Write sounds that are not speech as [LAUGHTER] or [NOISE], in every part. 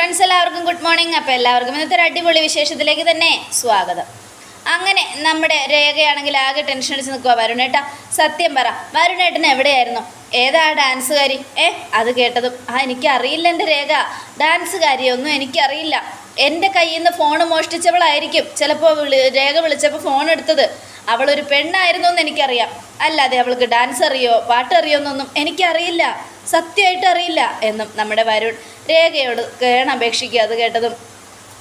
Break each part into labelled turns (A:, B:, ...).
A: Friends എല്ലാവർക്കും good morning. അപ്പോൾ എല്ലാവർക്കും ഇന്നത്തെ ഒരു അടിപൊളി വിശേഷത്തിലേക്ക് തന്നെ സ്വാഗതം. അങ്ങനെ നമ്മുടെ രേഖയാണെങ്കിൽ ആകെ ടെൻഷൻ അടിച്ച് നിൽക്കുക വരുണേട്ടാ സത്യം പറ. വരുണേട്ടൻ എവിടെയായിരുന്നു? ഏതാ ഡാൻസുകാരി? ഏ അത് കേട്ടതും ആ എനിക്കറിയില്ല എന്റെ രേഖ. ഡാൻസുകാരിയൊന്നും എനിക്കറിയില്ല. എന്റെ കയ്യിൽ നിന്ന് ഫോൺ മോഷ്ടിച്ചവളായിരിക്കും. ചിലപ്പോൾ വിളി രേഖ വിളിച്ചപ്പോൾ ഫോൺ എടുത്തത്. അവളൊരു പെണ്ണായിരുന്നു എന്ന് എനിക്കറിയാം. അല്ലാതെ അവൾക്ക് ഡാൻസ് അറിയോ പാട്ട് അറിയോ എന്നൊന്നും എനിക്കറിയില്ല. സത്യമായിട്ട് അറിയില്ല എന്നും നമ്മുടെ വരുൺ രേഖയോട് കേണപേക്ഷിക്കുക. അത് കേട്ടതും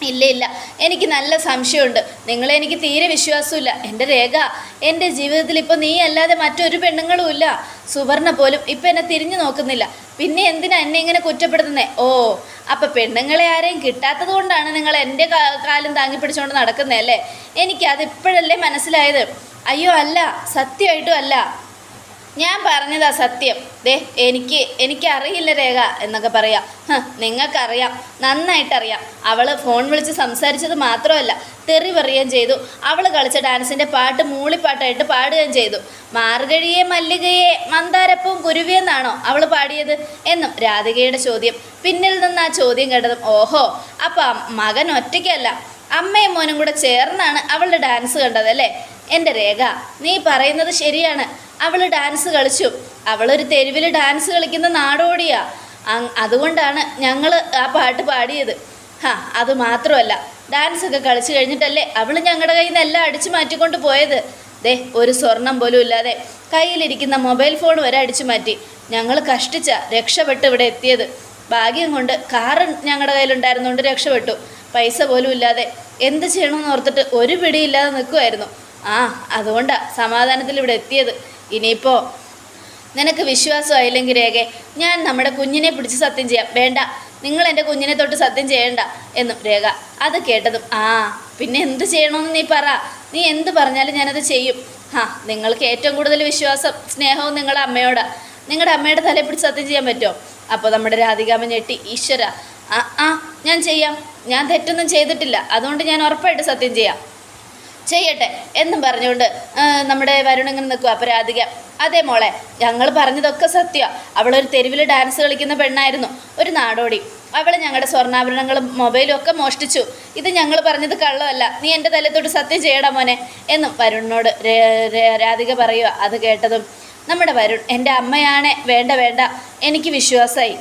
A: ഇല്ല ഇല്ല എനിക്ക് നല്ല സംശയമുണ്ട്. നിങ്ങളെ എനിക്ക് തീരെ വിശ്വാസമില്ല. എന്റെ രേഖ എന്റെ ജീവിതത്തിൽ ഇപ്പോൾ നീ അല്ലാതെ മറ്റൊരു പെണ്ണുങ്ങളും ഇല്ല. സുവർണ പോലും ഇപ്പം എന്നെ തിരിഞ്ഞു നോക്കുന്നില്ല. പിന്നെ എന്തിനാ എന്നെ ഇങ്ങനെ കുറ്റപ്പെടുത്തുന്നേ? ഓ അപ്പം പെണ്ണുങ്ങളെ ആരെയും കിട്ടാത്തത് കൊണ്ടാണ് നിങ്ങൾ എന്റെ കാലം താങ്ങി പിടിച്ചുകൊണ്ട് നടക്കുന്നേ അല്ലേ? എനിക്കതിപ്പോഴല്ലേ മനസ്സിലായത്. അയ്യോ അല്ല. സത്യമായിട്ടും അല്ല. ഞാൻ പറഞ്ഞതാ സത്യം. ദേ എനിക്ക് എനിക്കറിയില്ല രേഖ എന്നൊക്കെ പറയാം. നിങ്ങൾക്കറിയാം. നന്നായിട്ടറിയാം. അവൾ ഫോൺ വിളിച്ച് സംസാരിച്ചത് മാത്രമല്ല തെറി പറയുകയും ചെയ്തു. അവൾ കളിച്ച ഡാൻസിന്റെ പാട്ട് മൂളിപ്പാട്ടായിട്ട് പാടുകയും ചെയ്തു. മാർഗഴിയെ മല്ലികയെ മന്ദാരപ്പവും കുരുവിയെന്നാണോ അവൾ പാടിയത് എന്നും രാധികയുടെ ചോദ്യം. പിന്നിൽ നിന്ന് ആ ചോദ്യം കേട്ടതും ഓഹോ അപ്പം മകൻ ഒറ്റയ്ക്കല്ല. അമ്മയും മോനും കൂടെ ചേർന്നാണ് അവളുടെ ഡാൻസ് കണ്ടത് അല്ലേ എന്റെ രേഖ നീ പറയുന്നത് ശരിയാണ്. അവൾ ഡാൻസ് കളിച്ചു. അവളൊരു തെരുവിൽ ഡാൻസ് കളിക്കുന്ന നാടോടിയാ. അതുകൊണ്ടാണ് ഞങ്ങൾ ആ പാട്ട് പാടിയത്. ഹാ അത് മാത്രമല്ല ഡാൻസ് ഒക്കെ കളിച്ചു കഴിഞ്ഞിട്ടല്ലേ അവൾ ഞങ്ങളുടെ കയ്യിൽ നിന്ന് എല്ലാം അടിച്ചു മാറ്റിക്കൊണ്ട് പോയത്. ദേ ഒരു സ്വർണം പോലും ഇല്ലാതെ കയ്യിലിരിക്കുന്ന മൊബൈൽ ഫോൺ വരെ അടിച്ചു മാറ്റി. ഞങ്ങൾ കഷ്ടിച്ച രക്ഷപ്പെട്ട് ഇവിടെ എത്തിയത്. ഭാഗ്യം കൊണ്ട് കാറ് ഞങ്ങളുടെ കയ്യിലുണ്ടായിരുന്നുകൊണ്ട് രക്ഷപ്പെട്ടു. പൈസ പോലും ഇല്ലാതെ എന്ത് ചെയ്യണമെന്ന് ഓർത്തിട്ട് ഒരു പിടിയില്ലാതെ നിൽക്കുമായിരുന്നു ആ അതുകൊണ്ടാണ് സമാധാനത്തിൽ ഇവിടെ എത്തിയത്. ഇനിയിപ്പോൾ നിനക്ക് വിശ്വാസമായില്ലെങ്കിൽ രേഖെ ഞാൻ നമ്മുടെ കുഞ്ഞിനെ പിടിച്ച് സത്യം ചെയ്യാം. വേണ്ട നിങ്ങൾ എന്റെ കുഞ്ഞിനെ തൊട്ട് സത്യം ചെയ്യണ്ട എന്നും രേഖ അത് കേട്ടതും. ആ പിന്നെ എന്ത് ചെയ്യണമെന്ന് നീ പറ. നീ എന്ത് പറഞ്ഞാലും ഞാനത് ചെയ്യും. ഹാ നിങ്ങൾക്ക് ഏറ്റവും കൂടുതൽ വിശ്വാസം സ്നേഹവും നിങ്ങളുടെ അമ്മയോട്. നിങ്ങളുടെ അമ്മയുടെ തലയിൽ പിടിച്ച് സത്യം ചെയ്യാൻ പറ്റുമോ? അപ്പോൾ നമ്മുടെ രാധികാമ ഞെട്ടി ഈശ്വര ആ ആ ഞാൻ ചെയ്യാം. ഞാൻ തെറ്റൊന്നും ചെയ്തിട്ടില്ല. അതുകൊണ്ട് ഞാൻ ഉറപ്പായിട്ട് സത്യം ചെയ്യാം. ചെയ്യട്ടെ എന്നും പറഞ്ഞുകൊണ്ട് നമ്മുടെ വരുണിങ്ങനെ നിൽക്കുക പരാതിക അതേ മോളെ ഞങ്ങൾ പറഞ്ഞതൊക്കെ സത്യമാണ് അവളൊരു തെരുവിൽ ഡാൻസ് കളിക്കുന്ന പെണ്ണായിരുന്നു. ഒരു നാടോടി. അവൾ ഞങ്ങളുടെ സ്വർണാഭരണങ്ങളും മൊബൈലും ഒക്കെ മോഷ്ടിച്ചു. ഇത് ഞങ്ങൾ പറഞ്ഞത് കള്ളമല്ല. നീ എന്റെ തലത്തോട്ട് സത്യം ചെയ്യടാ മോനെ. എന്നും വരുണിനോട് രാധിക പറയുക അത് കേട്ടതും നമ്മുടെ വരുൺ എന്റെ അമ്മയാണേ. വേണ്ട വേണ്ട. എനിക്ക് വിശ്വാസമായി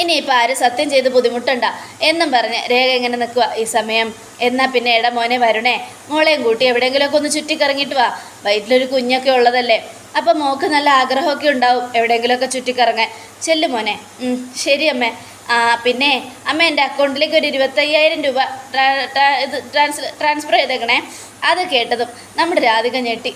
A: ഇനിയിപ്പോൾ ആര് സത്യം ചെയ്ത് ബുദ്ധിമുട്ടണ്ട എന്നും പറഞ്ഞ് രേഖ എങ്ങനെ നിൽക്കുക ഈ സമയം. എന്നാൽ പിന്നെ എടാ മോനെ വരണേ മോളെയും കൂട്ടി എവിടെയെങ്കിലുമൊക്കെ ഒന്ന് ചുറ്റിക്കറങ്ങിയിട്ട് വാ. വയറ്റിലൊരു കുഞ്ഞൊക്കെ ഉള്ളതല്ലേ. അപ്പം മോക്ക് നല്ല ആഗ്രഹമൊക്കെ ഉണ്ടാവും എവിടെയെങ്കിലുമൊക്കെ ചുറ്റിക്കറങ്ങാൻ. ചെല്ലു മോനെ. ശരി അമ്മേ. ആ പിന്നെ അമ്മ എന്റെ അക്കൗണ്ടിലേക്ക് ഒരു ഇരുപത്തയ്യായിരം രൂപ ട്രാൻസ് ട്രാൻസ്ഫർ ചെയ്തേക്കണേ. അത് കേട്ടതും നമ്മുടെ രാധിക ഞെട്ടി.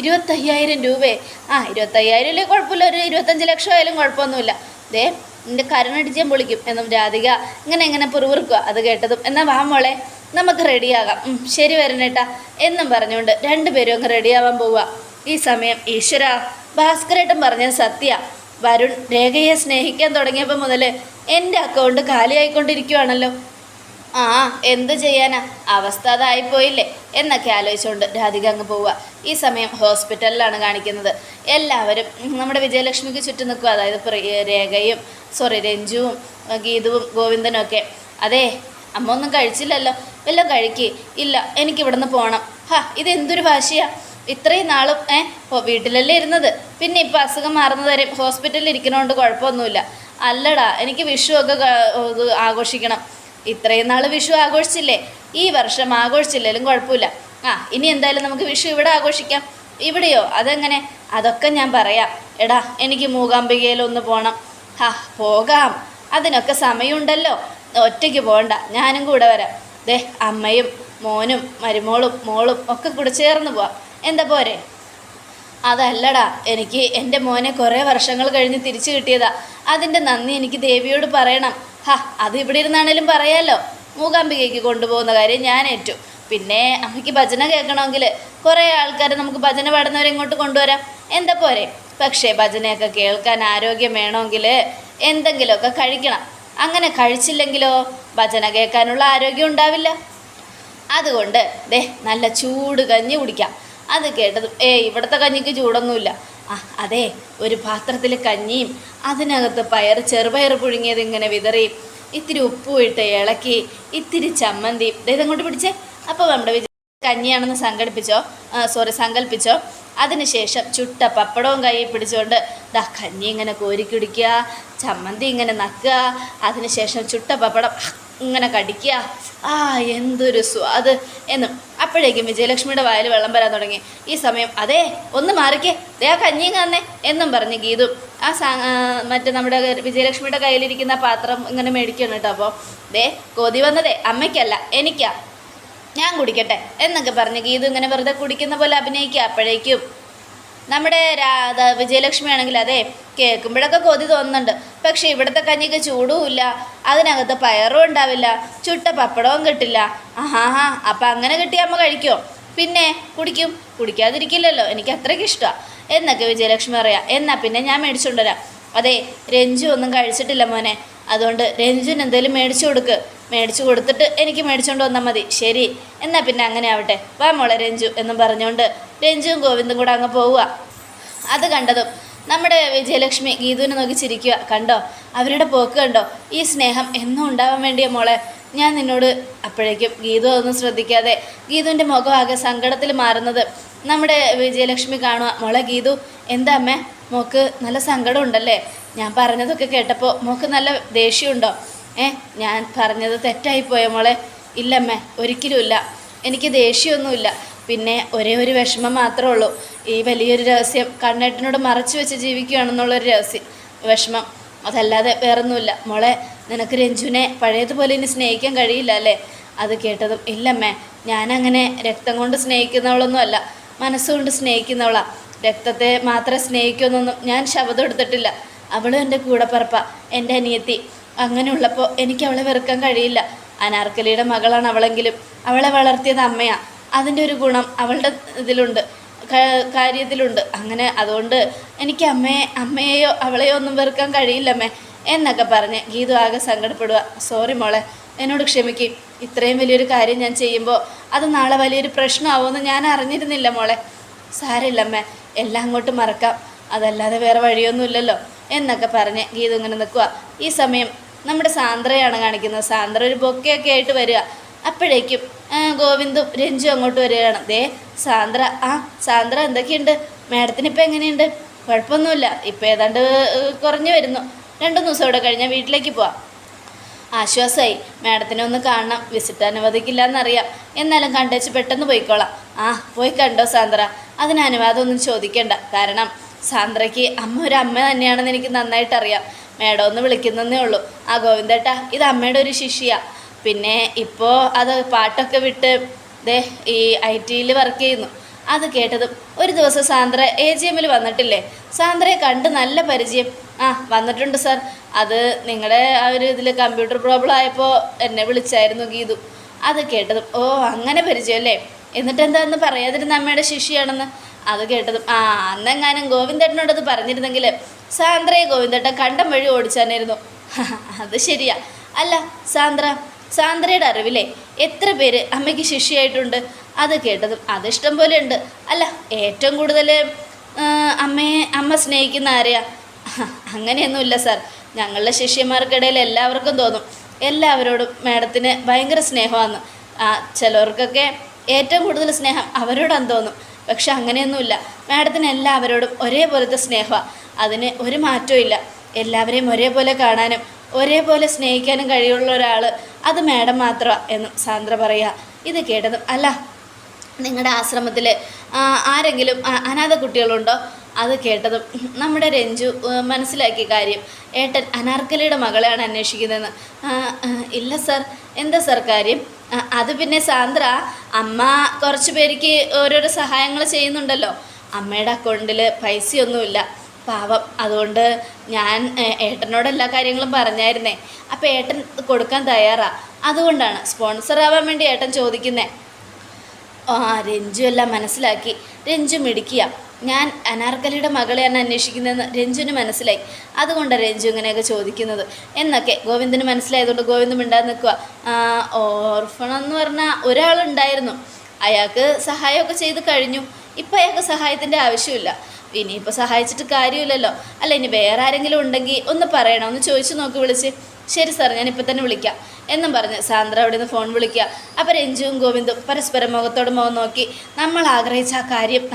A: ഇരുപത്തയ്യായിരം രൂപയെ ആ ഇരുപത്തയ്യായിരം ഇല്ലേ കുഴപ്പമില്ല. ഒരു ഇരുപത്തഞ്ച് ലക്ഷം ആയാലും കുഴപ്പമൊന്നുമില്ല. ദേ നിന്റെ കരുണടിച്ചാൻ പൊളിക്കും എന്നും രാധിക ഇങ്ങനെ എങ്ങനെ പുറവുറുക്കുക അത് കേട്ടതും എന്നാൽ വാ മോളെ നമുക്ക് റെഡിയാകാം. ശരി വരണേട്ടാ എന്നും പറഞ്ഞുകൊണ്ട് രണ്ടുപേരും അങ്ങ് റെഡിയാവാൻ പോവുക. ഈ സമയം ഈശ്വര ഭാസ്കരേട്ടൻ പറഞ്ഞത് സത്യ. വരുൺ രേഖയെ സ്നേഹിക്കാൻ തുടങ്ങിയപ്പോൾ മുതൽ എന്റെ അക്കൗണ്ട് കാലിയായിക്കൊണ്ടിരിക്കുവാണല്ലോ. ആ എന്ത് ചെയ്യാനാ? അവസ്ഥ അതായിപ്പോയില്ലേ എന്നൊക്കെ ആലോചിച്ചുകൊണ്ട് രാധിക അങ്ങ് പോവുക. ഈ സമയം ഹോസ്പിറ്റലിലാണ് കാണിക്കുന്നത്. എല്ലാവരും നമ്മുടെ വിജയലക്ഷ്മിക്ക് ചുറ്റും നിൽക്കുക. അതായത് രേഖയും സോറി രഞ്ജുവും ഗീതുവും ഗോവിന്ദനും ഒക്കെ. അതെ അമ്മ ഒന്നും കഴിച്ചില്ലല്ലോ. വല്ലതും കഴിക്ക്. ഇല്ല എനിക്ക് ഇവിടുന്ന് പോകണം ഹാ ഇതെന്തൊരു വാശിയാ. ഇത്രയും നാളും ഏ വീട്ടിലല്ലേ ഇരുന്നത്. പിന്നെ ഇപ്പം അസുഖം മാറുന്നത് വരെ ഹോസ്പിറ്റലിൽ ഇരിക്കണോണ്ട് കുഴപ്പമൊന്നുമില്ല. അല്ലടാ എനിക്ക് വിഷു ഒക്കെ ആഘോഷിക്കണം. ഇത്രയും നാൾ വിഷു ആഘോഷിച്ചില്ലേ? ഈ വർഷം ആഘോഷിച്ചില്ലേലും കുഴപ്പമില്ല. ആ ഇനി എന്തായാലും നമുക്ക് വിഷു ഇവിടെ ആഘോഷിക്കാം. ഇവിടെയോ? അതെങ്ങനെ? അതൊക്കെ ഞാൻ പറയാം. എടാ എനിക്ക് മൂകാംബികയിലൊന്ന് പോകണം ഹാ പോകാം. അതിനൊക്കെ സമയമുണ്ടല്ലോ. ഒറ്റയ്ക്ക് പോകണ്ട ഞാനും കൂടെ വരാം. ദേ അമ്മയും മോനും മരുമോളും മോളും ഒക്കെ കൂടെ ചേർന്ന് പോവാം. എന്താ പോരെ? അതല്ലടാ എനിക്ക് എന്റെ മോനെ കുറേ വർഷങ്ങൾ കഴിഞ്ഞ് തിരിച്ചു കിട്ടിയതാ. അതിന്റെ നന്ദി എനിക്ക് ദേവിയോട് പറയണം. ഹാ അത് ഇവിടെ ഇരുന്നാണേലും പറയാലോ. മൂകാംബികയ്ക്ക് കൊണ്ടുപോകുന്ന കാര്യം ഞാൻ ഏറ്റു. പിന്നെ അമ്മയ്ക്ക് ഭജന കേൾക്കണമെങ്കിൽ കുറേ ആൾക്കാർ നമുക്ക് ഭജന പാടുന്നവരെ ഇങ്ങോട്ട് കൊണ്ടുവരാം. എന്താ പോരെ? പക്ഷേ ഭജനയൊക്കെ കേൾക്കാൻ ആരോഗ്യം വേണമെങ്കിൽ എന്തെങ്കിലുമൊക്കെ കഴിക്കണം. അങ്ങനെ കഴിച്ചില്ലെങ്കിലോ ഭജന കേൾക്കാനുള്ള ആരോഗ്യം ഉണ്ടാവില്ല. അതുകൊണ്ട് ദേ നല്ല ചൂട് കഞ്ഞി കുടിക്കാം. അത് കേട്ടത് ഏ ഇവിടുത്തെ കഞ്ഞിക്ക് ചൂടൊന്നുമില്ല. അതെ ഒരു പാത്രത്തിൽ കഞ്ഞിയും അതിനകത്ത് പയർ ചെറുപയർ പുഴുങ്ങിയത് ഇങ്ങനെ വിതറി ഇത്തിരി ഉപ്പും ഇട്ട് ഇളക്കി ഇത്തിരി ചമ്മന്തി. ഇതങ്ങോട്ട് പിടിച്ചേ. അപ്പോൾ നമ്മുടെ കഞ്ഞിയാണെന്ന് സംഘടിപ്പിച്ചോ സോറി സങ്കല്പിച്ചോ അതിനുശേഷം ചുട്ട പപ്പടവും കൈ പിടിച്ചുകൊണ്ട് ദാ കഞ്ഞി ഇങ്ങനെ കോരിക്കുടിക്കുക ചമ്മന്തി ഇങ്ങനെ നക്കുക അതിനുശേഷം ചുട്ട പപ്പടം ഇങ്ങനെ കടിക്കുക. ആ എന്തൊരു സ്വാദ് എന്നും അപ്പോഴേക്കും വിജയലക്ഷ്മിയുടെ വായിൽ വെള്ളം വരാൻ തുടങ്ങി. ഈ സമയം അതെ ഒന്ന് മാറിക്കേ. ദേ ആ കഞ്ഞിയും കാണേ എന്നും പറഞ്ഞ് ഗീതു. ആ സാ മറ്റേ നമ്മുടെ വിജയലക്ഷ്മിയുടെ കയ്യിലിരിക്കുന്ന പാത്രം ഇങ്ങനെ മേടിക്കണം കേട്ടോ അപ്പോൾ. ദേ കൊതി വന്നതേ അമ്മയ്ക്കല്ല എനിക്കാ. ഞാൻ കുടിക്കട്ടെ എന്നൊക്കെ പറഞ്ഞ് ഗീതു ഇങ്ങനെ വെറുതെ കുടിക്കുന്ന പോലെ അഭിനയിക്കുക അപ്പോഴേക്കും നമ്മുടെ വിജയലക്ഷ്മി ആണെങ്കിൽ അതെ കേൾക്കുമ്പോഴൊക്കെ കൊതി തോന്നുന്നുണ്ട്. പക്ഷേ ഇവിടുത്തെ കഞ്ഞിക്ക് ചൂടുമില്ല അതിനകത്ത് പയറും ഉണ്ടാവില്ല. ചുട്ട പപ്പടവും കിട്ടില്ല. ആഹാ അപ്പം അങ്ങനെ കിട്ടിയ അമ്മ കഴിക്കുമോ പിന്നെ കുടിക്കും. കുടിക്കാതിരിക്കില്ലല്ലോ. എനിക്ക് അത്രയ്ക്ക് ഇഷ്ടമാണ് എന്നൊക്കെ വിജയലക്ഷ്മി പറയാം. എന്നാൽ പിന്നെ ഞാൻ മേടിച്ചുകൊണ്ട് വരാം. അതെ രഞ്ജു ഒന്നും കഴിച്ചിട്ടില്ല മോനെ. അതുകൊണ്ട് രഞ്ജുവിന് എന്തെങ്കിലും മേടിച്ചു കൊടുക്ക്. മേടിച്ചു കൊടുത്തിട്ട് എനിക്ക് മേടിച്ചുകൊണ്ട് വന്നാൽ മതി. ശരി. എന്നാൽ പിന്നെ അങ്ങനെ ആവട്ടെ. വാ മോളെ രഞ്ജു എന്നും പറഞ്ഞുകൊണ്ട് രഞ്ജുവും ഗോവിന്ദും കൂടെ അങ്ങ് പോവുക. അത് കണ്ടതും നമ്മുടെ വിജയലക്ഷ്മി ഗീതുവിനെ നോക്കി ചിരിക്കുക. കണ്ടോ? അവരുടെ പോക്ക് കണ്ടോ? ഈ സ്നേഹം എന്നും ഉണ്ടാവാൻ വേണ്ടിയ മോളെ. ഞാൻ നിന്നോട് അപ്പോഴേക്കും ഗീതു അതൊന്നും ശ്രദ്ധിക്കാതെ ഗീതുവിന്റെ മുഖമാകെ സങ്കടത്തിൽ മാറുന്നത് നമ്മുടെ വിജയലക്ഷ്മി കാണുക. മോളെ ഗീതു എന്താ അമ്മേ? മോക്ക് നല്ല സങ്കടം ഉണ്ടല്ലേ ഞാൻ പറഞ്ഞതൊക്കെ കേട്ടപ്പോൾ മോക്ക് നല്ല ദേഷ്യമുണ്ടോ? ഏ ഞാൻ പറഞ്ഞത് തെറ്റായിപ്പോയോ മോളെ? ഇല്ലമ്മേ ഒരിക്കലുമില്ല. എനിക്ക് ദേഷ്യമൊന്നുമില്ല. പിന്നെ ഒരേ ഒരു വിഷമം മാത്രമേ ഉള്ളൂ. ഈ വലിയൊരു രഹസ്യം കണ്ണേട്ടനോട് മറച്ചു വെച്ച് ജീവിക്കുകയാണെന്നുള്ളൊരു രഹസ്യം. വിഷമം. അതല്ലാതെ വേറൊന്നുമില്ല. മോളെ നിനക്ക് രഞ്ജുവിനെ പഴയതുപോലെ ഇനി സ്നേഹിക്കാൻ കഴിയില്ല അല്ലേ? അത് കേട്ടതും ഇല്ലമ്മേ ഞാനങ്ങനെ രക്തം കൊണ്ട് സ്നേഹിക്കുന്നവളൊന്നും അല്ല മനസ്സുകൊണ്ട് സ്നേഹിക്കുന്നവളാ. രക്തത്തെ മാത്രം സ്നേഹിക്കുമെന്നൊന്നും ഞാൻ ശബ്ദം എടുത്തിട്ടില്ല. അവളും എന്റെ കൂടെപ്പറപ്പ എന്റെ അനിയത്തി. അങ്ങനെയുള്ളപ്പോൾ എനിക്ക് അവളെ വെറുക്കാൻ കഴിയില്ല. അനാർക്കലിയുടെ മകളാണ് അവളെങ്കിലും. അവളെ വളർത്തിയത് അമ്മയാ. അതിന്റെ ഒരു ഗുണം അവളുടെ ഇതിലുണ്ട്. കാര്യത്തിലുണ്ട്. അങ്ങനെ അതുകൊണ്ട് എനിക്ക് അമ്മയെ അമ്മയെയോ അവളെയോ ഒന്നും വെറുക്കാൻ കഴിയില്ലമ്മേ എന്നൊക്കെ പറഞ്ഞ് ഗീതു ആകെ സങ്കടപ്പെടുക സോറി മോളെ എന്നോട് ക്ഷമിക്കും. ഇത്രയും വലിയൊരു കാര്യം ഞാൻ ചെയ്യുമ്പോൾ അത് നാളെ വലിയൊരു പ്രശ്നമാവുമെന്ന് ഞാൻ അറിഞ്ഞിരുന്നില്ല മോളെ. സാരമില്ലമ്മേ എല്ലാം അങ്ങോട്ട് മറക്കാം. അതല്ലാതെ വേറെ വഴിയൊന്നുമില്ലല്ലോ എന്നൊക്കെ പറഞ്ഞ് ഗീതു ഇങ്ങനെ നിൽക്കുക ഈ സമയം നമ്മുടെ സാന്ദ്രയാണ് കാണിക്കുന്നത്. സാന്ദ്ര ഒരു ബൊക്കെയൊക്കെ ആയിട്ട് വരിക. അപ്പോഴേക്കും ഗോവിന്ദും രഞ്ജു അങ്ങോട്ട് വരികയാണ്. ദേ സാന്ദ്ര ആ സാന്ദ്ര എന്തൊക്കെയുണ്ട്? മാഡത്തിന് ഇപ്പം എങ്ങനെയുണ്ട്? കുഴപ്പമൊന്നുമില്ല. ഇപ്പം ഏതാണ്ട് കുറഞ്ഞു വരുന്നു. രണ്ടു ദിവസം ഇവിടെ കഴിഞ്ഞാൽ വീട്ടിലേക്ക് പോവാം. ആശ്വാസമായി മാഡത്തിനെ ഒന്ന് കാണണം. വിസിറ്റ് അനുവദിക്കില്ല എന്നറിയാം എന്നാലും കണ്ടേച്ച് പെട്ടെന്ന് പോയിക്കോളാം. ആ പോയി കണ്ടോ സാന്ദ്ര? അതിന് അനുവാദമൊന്നും ചോദിക്കണ്ട. കാരണം സാന്ദ്രയ്ക്ക് അമ്മ ഒരു അമ്മ തന്നെയാണെന്ന് എനിക്ക് നന്നായിട്ട് അറിയാം മേഡം ഒന്ന് വിളിക്കുന്നതേ ഉള്ളൂ. ആ ഗോവിന്ദേട്ടാ ഇത് അമ്മയുടെ ഒരു ശിഷ്യ. പിന്നെ ഇപ്പോൾ അത് പാട്ടൊക്കെ വിട്ട് ദേ ഈ ഐ ടിയിൽ വർക്ക് ചെയ്യുന്നു. അത് കേട്ടതും ഒരു ദിവസം സാന്ദ്ര എ ജി എമ്മിൽ വന്നിട്ടില്ലേ? സാന്ദ്രയെ കണ്ട് നല്ല പരിചയം. ആ വന്നിട്ടുണ്ട് സാർ അത് നിങ്ങളെ ആ ഒരു ഇതിൽ കമ്പ്യൂട്ടർ പ്രോബ്ലം ആയപ്പോൾ എന്നെ വിളിച്ചായിരുന്നു ഗീതു. അത് കേട്ടതും ഓ അങ്ങനെ പരിചയം അല്ലേ എന്നിട്ട് എന്താന്ന് പറയാതിരുന്ന അമ്മയുടെ ശിഷ്യാണെന്ന് അത് കേട്ടതും ആ അന്നെങ്ങാനും ഗോവിന്ദേട്ടനോട് അത് പറഞ്ഞിരുന്നെങ്കിൽ സാന്ദ്രയെ ഗോവിന്ദേട്ടൻ കണ്ടം വഴി ഓടിച്ചാനായിരുന്നു. [LAUGHS] അത് ശരിയാ. അല്ല സാന്ദ്ര സാന്ദ്രയുടെ അറിവിലെ എത്ര പേര് അമ്മയ്ക്ക് ശിഷ്യയായിട്ടുണ്ട്? അത് കേട്ടതും അത് ഇഷ്ടം പോലെ ഉണ്ട്. അല്ല ഏറ്റവും കൂടുതൽ അമ്മയെ അമ്മ സ്നേഹിക്കുന്ന ആരെയാ? അങ്ങനെയൊന്നുമില്ല സാർ. ഞങ്ങളുടെ ശിഷ്യന്മാർക്കിടയിൽ എല്ലാവർക്കും തോന്നും. എല്ലാവരോടും മാഡത്തിന് ഭയങ്കര സ്നേഹമാണ് ആ ചിലവർക്കൊക്കെ ഏറ്റവും കൂടുതൽ സ്നേഹം അവരോടാന്ന് തോന്നും. പക്ഷെ അങ്ങനെയൊന്നുമില്ല. മാഡത്തിന് എല്ലാവരോടും ഒരേപോലത്തെ സ്നേഹമാണ് അതിന് ഒരു മാറ്റവും ഇല്ല എല്ലാവരെയും ഒരേപോലെ കാണാനും ഒരേപോലെ സ്നേഹിക്കാനും കഴിയുള്ള ഒരാൾ അത് മാഡം മാത്രമാണ് എന്നും സാന്ദ്ര പറയുക ഇത് കേട്ടതും അല്ല നിങ്ങളുടെ ആശ്രമത്തിൽ ആരെങ്കിലും അനാഥ കുട്ടികളുണ്ടോ? അത് കേട്ടതും നമ്മുടെ രഞ്ജു മനസ്സിലാക്കിയ കാര്യം ഏട്ടൻ അനാർക്കലിയുടെ മകളെയാണ് അന്വേഷിക്കുന്നതെന്ന്. ഇല്ല സർ എന്താ സാർ കാര്യം? അത് പിന്നെ സാന്ദ്ര അമ്മ കുറച്ച് പേർക്ക് ഓരോരോ സഹായങ്ങൾ ചെയ്യുന്നുണ്ടല്ലോ. അമ്മയുടെ അക്കൗണ്ടിൽ പൈസയൊന്നുമില്ല. പാവം. അതുകൊണ്ട് ഞാൻ ഏട്ടനോട് എല്ലാ കാര്യങ്ങളും പറഞ്ഞായിരുന്നേ. അപ്പോൾ ഏട്ടൻ കൊടുക്കാൻ തയ്യാറാ. അതുകൊണ്ടാണ് സ്പോൺസർ ആവാൻ വേണ്ടി ഏട്ടൻ ചോദിക്കുന്നേ. ആ രഞ്ജു എല്ലാം മനസ്സിലാക്കി. രഞ്ജു മിടിക്കുക ഞാൻ അനാർക്കലിയുടെ മകളെയാണ് അന്വേഷിക്കുന്നതെന്ന് രഞ്ജുവിന് മനസ്സിലായി. അതുകൊണ്ടാണ് രഞ്ജു ഇങ്ങനെയൊക്കെ ചോദിക്കുന്നത്. എന്നൊക്കെ ഗോവിന്ദന് മനസ്സിലായതുകൊണ്ട് ഗോവിന്ദ് മിണ്ടാതെ നിൽക്കുക ഓർഫണം എന്ന് പറഞ്ഞാൽ ഒരാളുണ്ടായിരുന്നു. അയാൾക്ക് സഹായമൊക്കെ ചെയ്ത് കഴിഞ്ഞു. ഇപ്പം അയാൾക്ക് സഹായത്തിന്റെ ആവശ്യമില്ല. ഇനിയിപ്പോൾ സഹായിച്ചിട്ട് കാര്യമില്ലല്ലോ. അല്ല ഇനി വേറെ ആരെങ്കിലും ഉണ്ടെങ്കിൽ ഒന്ന് പറയണം. ഒന്ന് ചോദിച്ചു നോക്കി വിളിച്ച്. ശരി സാർ ഞാൻ ഇപ്പം തന്നെ വിളിക്കാം. എന്നും പറഞ്ഞ് സാന്ദ്ര അവിടെ നിന്ന് ഫോൺ വിളിക്കുക. അപ്പം രഞ്ജുവും ഗോവിന്ദും പരസ്പരം മുഖത്തോട് മുഖം നോക്കി. നമ്മൾ ആഗ്രഹിച്ച ആ കാര്യം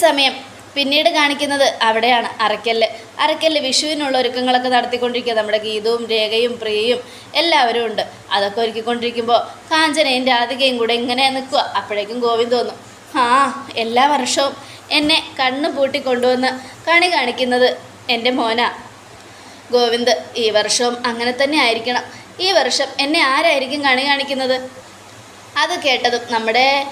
A: സമയം പിന്നീട് കാണിക്കുന്നത് അവിടെയാണ് അറയ്ക്കല്ല് അറയ്ക്കല്ല് വിഷുവിനുള്ള ഒരുക്കങ്ങളൊക്കെ നടത്തിക്കൊണ്ടിരിക്കുക. നമ്മുടെ ഗീതവും രേഖയും പ്രിയയും എല്ലാവരും ഉണ്ട്. അതൊക്കെ ഒരുക്കിക്കൊണ്ടിരിക്കുമ്പോൾ കാഞ്ചനയും രാധികയും കൂടെ ഇങ്ങനെ നിൽക്കുക. അപ്പോഴേക്കും ഗോവിന്ദ് വന്നു. ആ എല്ലാ വർഷവും എന്നെ കണ്ണു പൂട്ടി കൊണ്ടുവന്ന് കണി കാണിക്കുന്നത് എന്റെ മോന. ഗോവിന്ദ് ഈ വർഷവും അങ്ങനെ തന്നെ ആയിരിക്കണം. ഈ വർഷം എന്നെ ആരായിരിക്കും കണി കാണിക്കുന്നത്? അത് കേട്ടതും നമ്മുടെ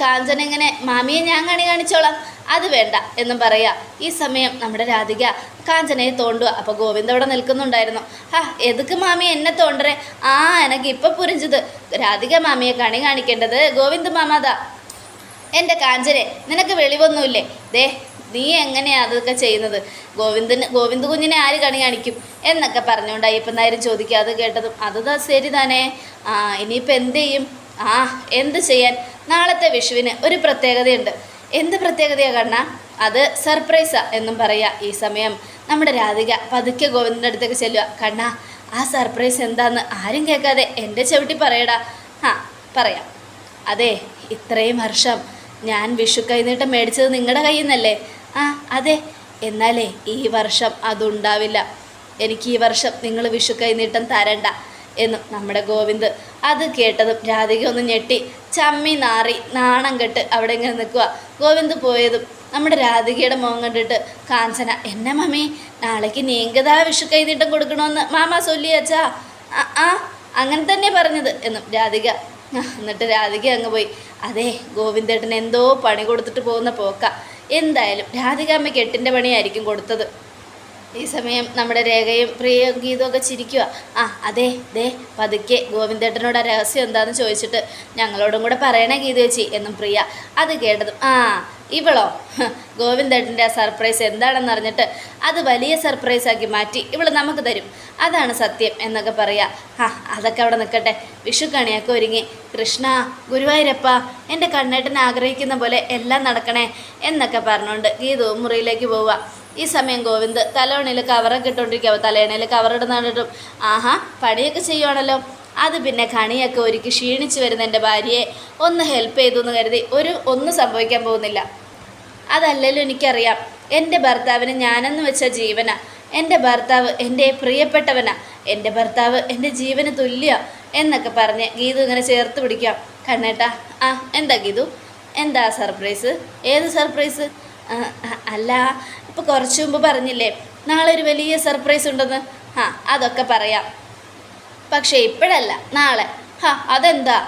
A: കാഞ്ചൻ എങ്ങനെ മാമിയെ ഞാൻ കണി കാണിച്ചോളാം അത് വേണ്ട എന്നും പറയാ. ഈ സമയം നമ്മുടെ രാധിക കാഞ്ചനയെ തോണ്ടുക അപ്പോൾ ഗോവിന്ദ് അവിടെ നിൽക്കുന്നുണ്ടായിരുന്നു. ആ എതുക്ക് മാമി എന്നെ തോണ്ടറേ ആ എനക്ക് ഇപ്പം പുരിഞ്ചത്. രാധിക മാമിയെ കണി കാണിക്കേണ്ടത് ഗോവിന്ദ് മാമാതാ. എന്റെ കാഞ്ചനെ നിനക്ക് വെളിവൊന്നുമില്ലേ? ദേ നീ എങ്ങനെയാ അതൊക്കെ ചെയ്യുന്നത്? ഗോവിന്ദന് ഗോവിന്ദ് കുഞ്ഞിനെ ആര് കണി കാണിക്കും? എന്നൊക്കെ പറഞ്ഞുകൊണ്ട് അയ്യപ്പൻ നായരും ചോദിക്കുക അത് കേട്ടതും അത് ശരി തന്നെ ആ ഇനിയിപ്പോൾ എന്ത് ചെയ്യും? ആ എന്ത് ചെയ്യാൻ? നാളത്തെ വിഷുവിന് ഒരു പ്രത്യേകതയുണ്ട്. എന്ത് പ്രത്യേകതയാണ് കണ്ണ? അത് സർപ്രൈസാ എന്നും പറയുക ഈ സമയം. നമ്മുടെ രാധിക പതുക്കെ ഗോവിന്ദന്റെ അടുത്തേക്ക് ചെല്ലുക കണ്ണ ആ സർപ്രൈസ് എന്താന്ന് ആരും കേൾക്കാതെ എന്റെ ചവിട്ടി പറയടാ. ആ പറയാം. അതെ ഇത്രയും വർഷം ഞാൻ വിഷു കൈനീട്ടം മേടിച്ചത് നിങ്ങളുടെ കയ്യിൽ നിന്നല്ലേ ആ അതെ. എന്നാലേ ഈ വർഷം അതുണ്ടാവില്ല. എനിക്ക് ഈ വർഷം നിങ്ങൾ വിഷു കൈനീട്ടം തരണ്ട എന്നും നമ്മുടെ ഗോവിന്ദ് അത് കേട്ടതും രാധിക ഒന്ന് ഞെട്ടി. ചമ്മി നാറി നാണം കെട്ട് അവിടെ ഇങ്ങനെ നിൽക്കുക ഗോവിന്ദ് പോയതും നമ്മുടെ രാധികയുടെ മുഖം കണ്ടിട്ട് കാഞ്ചന എന്നെ മമ്മി നാളേക്ക് നീങ്കതാ വിഷു കൈനീട്ടം കൊടുക്കണമെന്ന് മാമാ ചൊല്ലിയച്ചാ ആ അങ്ങനെ തന്നെ പറഞ്ഞത് എന്നും രാധിക എന്നിട്ട് രാധിക അങ്ങ് പോയി അതെ ഗോവിന്ദേട്ടൻ എന്തോ പണി കൊടുത്തിട്ട് പോകുന്ന പോക്ക. എന്തായാലും രാധിക അമ്മയ്ക്ക് എട്ടിന്റെ പണിയായിരിക്കും കൊടുത്തത്. ഈ സമയം നമ്മുടെ രേഖയും ഗീതവും ഒക്കെ ചിരിക്കുക ആ അതെ ദേ പതുക്കെ ഗോവിന്ദേട്ടനോട് ആ രഹസ്യം എന്താണെന്ന് ചോദിച്ചിട്ട് ഞങ്ങളോടും കൂടെ പറയണേ ഗീത ചേച്ചി എന്നും പ്രിയ. അത് കേട്ടതും ആ ഇവളോ? ഗോവിന്ദേട്ടന്റെ ആ സർപ്രൈസ് എന്താണെന്ന് അറിഞ്ഞിട്ട് അത് വലിയ സർപ്രൈസാക്കി മാറ്റി ഇവൾ നമുക്ക് തരും. അതാണ് സത്യം എന്നൊക്കെ പറയാം. ആ അതൊക്കെ അവിടെ നിൽക്കട്ടെ. വിഷു കണിയൊക്കെ ഒരുങ്ങി. കൃഷ്ണ ഗുരുവായൂരപ്പ എന്റെ കണ്ണേട്ടൻ ആഗ്രഹിക്കുന്ന പോലെ എല്ലാം നടക്കണേ എന്നൊക്കെ പറഞ്ഞുകൊണ്ട് ഗീതവും മുറിയിലേക്ക് പോവുക. ഈ സമയം ഗോവിന്ദ് തലവണയിൽ കവറൊക്കെ ഇട്ടുകൊണ്ടിരിക്കുക തലേണയിൽ കവറിടുന്നിട്ടും ആഹാ പണിയൊക്കെ ചെയ്യുവാണല്ലോ. അത് പിന്നെ കണിയൊക്കെ ഒരുക്കി ക്ഷീണിച്ച് വരുന്ന എന്റെ ഭാര്യയെ ഒന്ന് ഹെൽപ്പ് ചെയ്തു എന്ന് കരുതി ഒരു ഒന്നും സംഭവിക്കാൻ പോകുന്നില്ല. അതല്ലല്ലോ എനിക്കറിയാം. എന്റെ ഭർത്താവിന് ഞാനെന്ന് വെച്ച ജീവന. എന്റെ ഭർത്താവ് എന്റെ പ്രിയപ്പെട്ടവനാ. എന്റെ ഭർത്താവ് എന്റെ ജീവന് തുല്യ എന്നൊക്കെ പറഞ്ഞ് ഗീതു ഇങ്ങനെ ചേർത്ത് പിടിക്കാം. കണ്ണേട്ടാ ആ എന്താ ഗീതു? എന്താ സർപ്രൈസ് ഏത് സർപ്രൈസ് അല്ല ഇപ്പോൾ കുറച്ച് മുമ്പ് പറഞ്ഞില്ലേ നാളെ ഒരു വലിയ സർപ്രൈസ് ഉണ്ടെന്ന്? ആ അതൊക്കെ പറയാം. പക്ഷേ ഇപ്പോഴല്ല നാളെ. ഹാ അതെന്താ?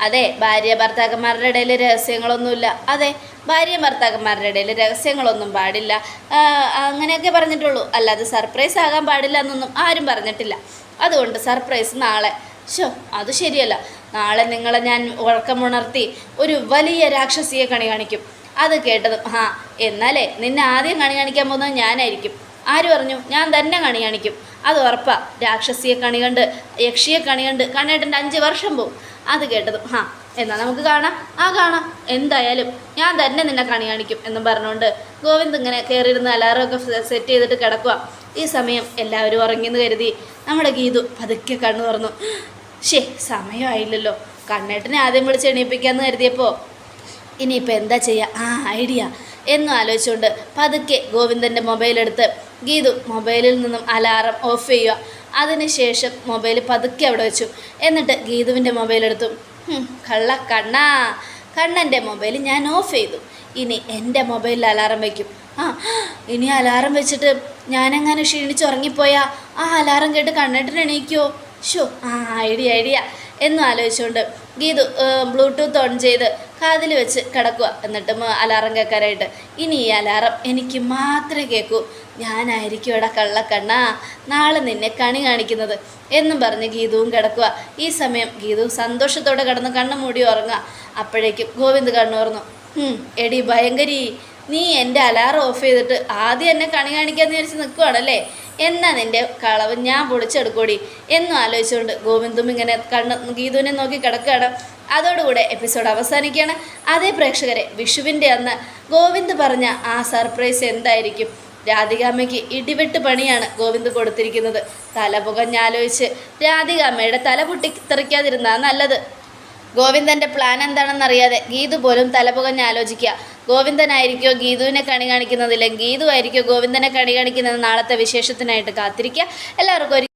A: അതെ ഭാര്യ ഭർത്താക്കന്മാരുടെ ഇടയിൽ രഹസ്യങ്ങളൊന്നുമില്ല. അതെ ഭാര്യ ഭർത്താക്കന്മാരുടെ ഇടയിൽ രഹസ്യങ്ങളൊന്നും പാടില്ല. അങ്ങനെയൊക്കെ പറഞ്ഞിട്ടുള്ളൂ. അല്ലാതെ സർപ്രൈസ് ആകാൻ പാടില്ല എന്നൊന്നും ആരും പറഞ്ഞിട്ടില്ല. അതുകൊണ്ട് സർപ്രൈസ് നാളെ. ഷോ അത് ശരിയല്ല. നാളെ നിങ്ങളെ ഞാൻ ഉറക്കമുണർത്തി ഒരു വലിയ രാക്ഷസിയെ കണി കാണിക്കും. അത് കേട്ടതും ഹാ എന്നാലേ നിന്നെ ആദ്യം കണി കാണിക്കാൻ പോകുന്നത് ഞാനായിരിക്കും. ആര് പറഞ്ഞു? ഞാൻ തന്നെ കണി കാണിക്കും. അത് ഉറപ്പാ. രാക്ഷസിയെ കണി കണ്ട് യക്ഷിയെ കണി കണ്ട് കണ്ണേട്ടന്റെ അഞ്ച് വർഷം പോവും. അത് കേട്ടത് ഹാ എന്നാൽ നമുക്ക് കാണാം. ആ കാണാം. എന്തായാലും ഞാൻ തന്നെ നിന്നെ കണി കാണിക്കും എന്നും പറഞ്ഞുകൊണ്ട് ഗോവിന്ദ് ഇങ്ങനെ കയറിയിരുന്ന് അലാറമൊക്കെ സെറ്റ് ചെയ്തിട്ട് കിടക്കുക ഈ സമയം എല്ലാവരും ഉറങ്ങിയെന്ന് കരുതി നമ്മുടെ ഗീതു പതുക്കെ കണ്ണു തുറന്നു. ശേ സമയമായില്ലല്ലോ. കണ്ണേട്ടനെ ആദ്യം വിളിച്ച് എണീപ്പിക്കാമെന്ന് കരുതിയപ്പോൾ ഇനിയിപ്പോൾ എന്താ ചെയ്യുക ആ ഐഡിയ. എന്നും ആലോചിച്ചുകൊണ്ട് പതുക്കെ ഗോവിന്ദന്റെ മൊബൈലെടുത്ത് ഗീതു മൊബൈലിൽ നിന്നും അലാറം ഓഫ് ചെയ്യുക. അതിനുശേഷം മൊബൈൽ പതുക്കെ അവിടെ വെച്ചു. എന്നിട്ട് ഗീതുവിന്റെ മൊബൈൽ എടുത്തു. കള്ള കണ്ണാ. കണ്ണന്റെ മൊബൈൽ ഞാൻ ഓഫ് ചെയ്തു. ഇനി എന്റെ മൊബൈലിൽ അലാറം വയ്ക്കും ആ ഇനി അലാറം വെച്ചിട്ട് ഞാനെങ്ങനെ ക്ഷീണിച്ച് ഉറങ്ങിപ്പോയാൽ ആ അലാറം കേട്ട് എണീക്കുമോ ഷോ ആ ഐഡിയ ഐഡിയ. എന്നും ആലോചിച്ചുകൊണ്ട് ഗീതു ബ്ലൂടൂത്ത് ഓൺ ചെയ്ത് കാതിൽ വെച്ച് കിടക്കുക. എന്നിട്ട് അലാറം കേൾക്കാനായിട്ട് ഇനി ഈ അലാറം എനിക്ക് മാത്രമേ കേൾക്കൂ. ഞാനായിരിക്കും ഇവിടെ കള്ളക്കണ്ണാ. നാളെ നിന്നെ കണി കാണിക്കുന്നത്. എന്നും പറഞ്ഞ് ഗീതുവും കിടക്കുക. ഈ സമയം ഗീതു സന്തോഷത്തോടെ കിടന്ന് കണ്ണു മൂടി ഉറങ്ങുക. അപ്പോഴേക്കും ഗോവിന്ദ് കണ്ണു തുറന്നു. എടി ഭയങ്കരി. നീ എന്റെ അലാറം ഓഫ് ചെയ്തിട്ട് ആദ്യം എന്നെ കണി കാണിക്കാമെന്ന് വിചാരിച്ച് നിൽക്കുവാണല്ലേ എന്നാ നിന്റെ കളവ്? ഞാൻ പൊളിച്ചെടുക്കൂടി. എന്നും ആലോചിച്ചുകൊണ്ട് ഗോവിന്ദും ഇങ്ങനെ കണ്ണ് ഗീതുവിനെ നോക്കി കിടക്കുകയാണ്. അതോടുകൂടെ എപ്പിസോഡ് അവസാനിക്കുകയാണ്. അതേ പ്രേക്ഷകരെ വിഷുവിന്റെ അന്ന് ഗോവിന്ദ് പറഞ്ഞ ആ സർപ്രൈസ് എന്തായിരിക്കും? രാധികാമ്മയ്ക്ക് ഇടിവെട്ട് പണിയാണ് ഗോവിന്ദ് കൊടുത്തിരിക്കുന്നത്. തല പുകഞ്ഞാലോചിച്ച് രാധികാമ്മയുടെ തല പൊട്ടിത്തെറിക്കാതിരുന്നാ നല്ലത്. ഗോവിന്ദന്റെ പ്ലാൻ എന്താണെന്നറിയാതെ ഗീതു പോലും തലപുകഞ്ഞ് ആലോചിക്കുക ഗോവിന്ദനായിരിക്കോ ഗീതുവിനെ കണി കാണിക്കുന്നതില്ല ഗീതു ആയിരിക്കോ ഗോവിന്ദനെ കണി കാണിക്കുന്നത് നാളത്തെ വിശേഷത്തിനായിട്ട് കാത്തിരിക്കുക. എല്ലാവർക്കും